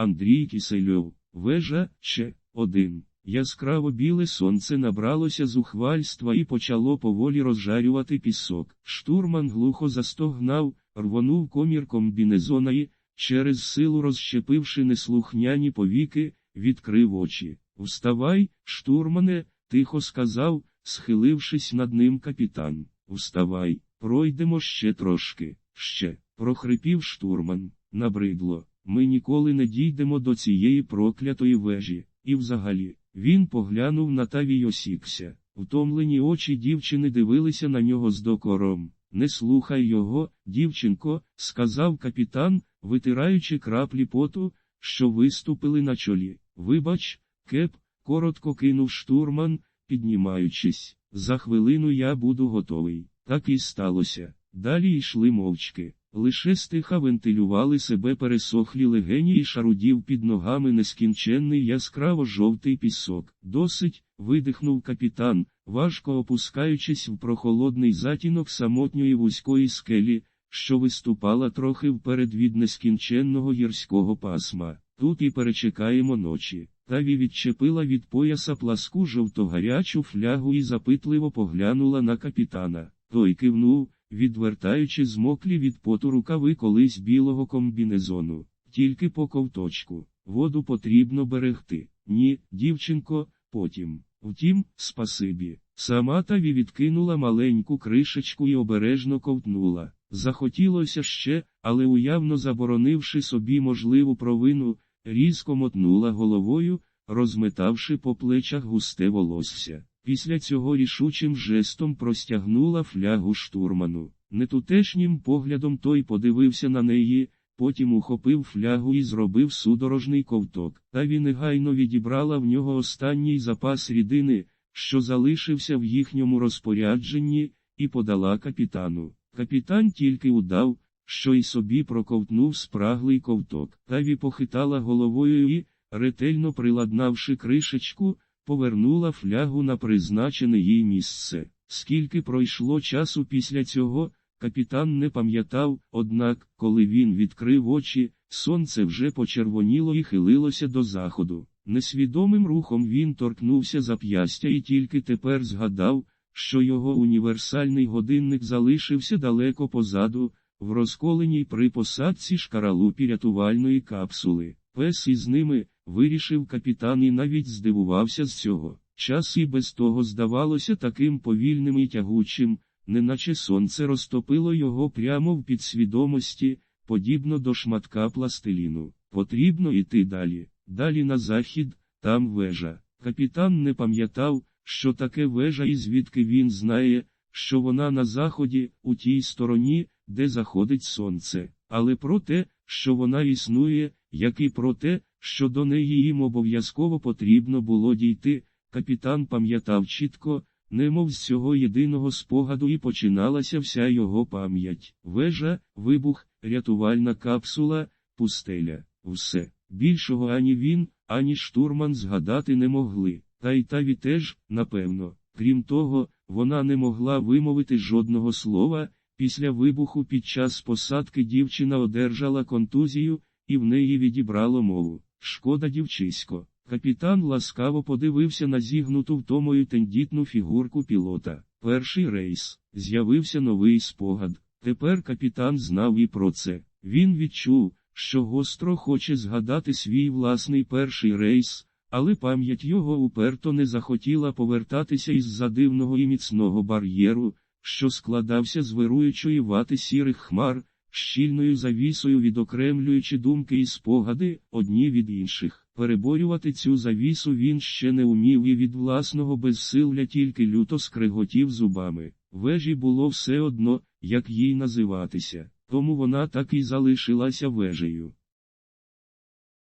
Андрій Кисельов, вежа, ще, один. Яскраво біле сонце набралося зухвальства і почало поволі розжарювати пісок. Штурман глухо застогнав, рвонув комір комбінезона і, через силу розщепивши неслухняні повіки, відкрив очі. Вставай, штурмане, тихо сказав, схилившись над ним капітан. Вставай, пройдемо ще трошки, ще, прохрипів штурман, набридло. Ми ніколи не дійдемо до цієї проклятої вежі, і взагалі, він поглянув на Таві й осікся. Втомлені очі дівчини дивилися на нього з докором. Не слухай його, дівчинко, сказав капітан, витираючи краплі поту, що виступили на чолі. Вибач, кеп, коротко кинув штурман, піднімаючись. За хвилину я буду готовий. Так і сталося. Далі йшли мовчки. Лише стиха вентилювали себе пересохлі легені і шарудів під ногами нескінченний яскраво жовтий пісок. Досить, видихнув капітан, важко опускаючись в прохолодний затінок самотньої вузької скелі, що виступала трохи вперед від нескінченного гірського пасма. Тут і перечекаємо ночі. Таві відчепила від пояса пласку жовтогарячу флягу і запитливо поглянула на капітана. Той кивнув, відвертаючи змоклі від поту рукави колись білого комбінезону. Тільки по ковточку. Воду потрібно берегти. Ні, дівчинко, потім. Втім, спасибі. Сама Таві відкинула маленьку кришечку і обережно ковтнула. Захотілося ще, але уявно заборонивши собі можливу провину, різко мотнула головою, розметавши по плечах густе волосся. Після цього рішучим жестом простягнула флягу штурману. Нетутешнім поглядом той подивився на неї, потім ухопив флягу і зробив судорожний ковток. Та він негайно відібрала в нього останній запас рідини, що залишився в їхньому розпорядженні, і подала капітану. Капітан тільки удав, що й собі проковтнув спраглий ковток. Таві похитала головою і, ретельно приладнавши кришечку, повернула флягу на призначене їй місце. Скільки пройшло часу після цього, капітан не пам'ятав, однак, коли він відкрив очі, сонце вже почервоніло і хилилося до заходу. Несвідомим рухом він торкнувся зап'ястя і тільки тепер згадав, що його універсальний годинник залишився далеко позаду, в розколеній при посадці шкаралупі рятувальної капсули. Пес із ними, вирішив капітан і навіть здивувався з цього. Час і без того здавалося таким повільним і тягучим, неначе сонце розтопило його прямо в підсвідомості, подібно до шматка пластиліну. Потрібно йти далі, далі на захід, там вежа. Капітан не пам'ятав, що таке вежа і звідки він знає, що вона на заході, у тій стороні, де заходить сонце, але про те, що вона існує, як і про те, що до неї їм обов'язково потрібно було дійти, капітан пам'ятав чітко, немов з цього єдиного спогаду і починалася вся його пам'ять. Вежа, вибух, рятувальна капсула, пустеля, все. Більшого ані він, ані штурман згадати не могли, та й таві теж, напевно. Крім того, вона не могла вимовити жодного слова. Після вибуху під час посадки дівчина одержала контузію, і в неї відібрало мову. Шкода, дівчисько. Капітан ласкаво подивився на зігнуту втомою тендітну фігурку пілота. Перший рейс. З'явився новий спогад. Тепер капітан знав і про це. Він відчув, що гостро хоче згадати свій власний перший рейс, але пам'ять його уперто не захотіла повертатися із задивного і міцного бар'єру, що складався з вируючої вати сірих хмар, щільною завісою відокремлюючи думки і спогади, одні від інших. Переборювати цю завісу він ще не умів і від власного безсилля тільки люто скриготів зубами. Вежі було все одно, як їй називатися, тому вона так і залишилася вежею.